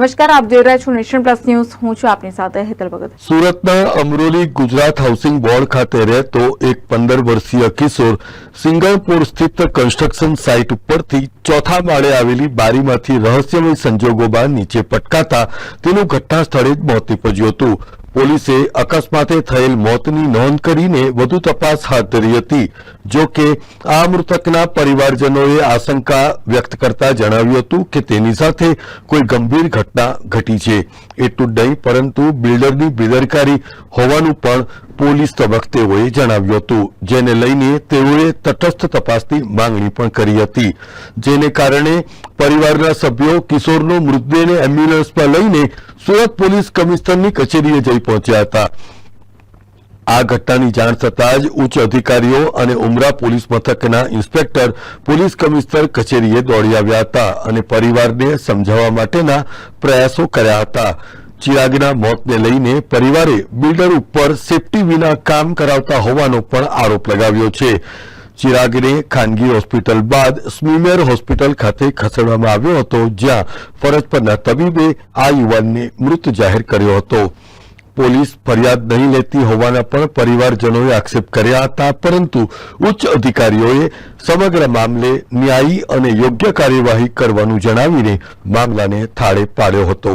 નમસ્કાર, આપ જોઈ રહ્યા છો નેશન પ્લસ ન્યૂઝ. હું છું આપની સાથે હેતલ ભગત. સુરતના અમરોલી ગુજરાત હાઉસિંગ બોર્ડ ખાતે રહેતો એક પંદર વર્ષીય કિશોર સિંગણપુર સ્થિત કન્સ્ટ્રક્શન સાઇટ ઉપરથી ચોથા માળે આવેલી બારીમાંથી રહસ્યમય સંજોગોમાં નીચે પટકાતા તેનું ઘટના સ્થળે જ મોત નીપજ્યું હતું. પોલીસે અકસ્માતે થયેલ મોતની નોંધ કરીને વધુ તપાસ હાથ ધરી હતી, જો કે આ મૃતકના પરિવારજનોએ આશંકા વ્યક્ત કરતા જણાવ્યું હતું કે તેની સાથે કોઈ ગંભીર ઘટના ઘટી છે. એટલું જ નહીં, પરંતુ બિલ્ડરની બેદરકારી હોવાનું પણ પોલીસ તબક્તેઓએ જણાવ્યું હતું, જેને લઈને તેઓએ તટસ્થ તપાસની માંગણી પણ કરી હતી. જેને કારણે પરિવારના સભ્યો કિશોરનો મૃતદેહને એમ્બ્યુલન્સમાં લઈને સુરત પોલીસ કમિશનરની કચેરીએ જઈ પહોંચ્યા હતા. આ ઘટનાની જાણ થતાં જ ઉચ્ચ અધિકારીઓ અને ઉમરા પોલીસ મથકના ઇન્સ્પેક્ટર પોલીસ કમિશનર કચેરીએ દોડી આવ્યા હતા અને પરિવારને સમજાવવા માટેના પ્રયાસો કર્યા હતા. ચિરાગના મોતને લઈને પરિવારે બિલ્ડર ઉપર સેફટી વિના કામ કરાવતા હોવાનો પણ આરોપ લગાવ્યો છે. ચિરાગને ખાનગી હોસ્પિટલ બાદ સ્મીમેર હોસ્પિટલ ખાતે ખસેડવામાં આવ્યો હતો, જ્યાં ફરજ પરના તબીબે આ યુવાનને મૃત જાહેર કર્યો હતો. પોલીસ ફરિયાદ નહીં લેતી હોવાના પણ પરિવારજનોએ આક્ષેપ કર્યા હતા, પરંતુ ઉચ્ચ અધિકારીઓએ સમગ્ર મામલે ન્યાયી અને યોગ્ય કાર્યવાહી કરવાનું જણાવીને મામલાને થાળે પાડ્યો હતો.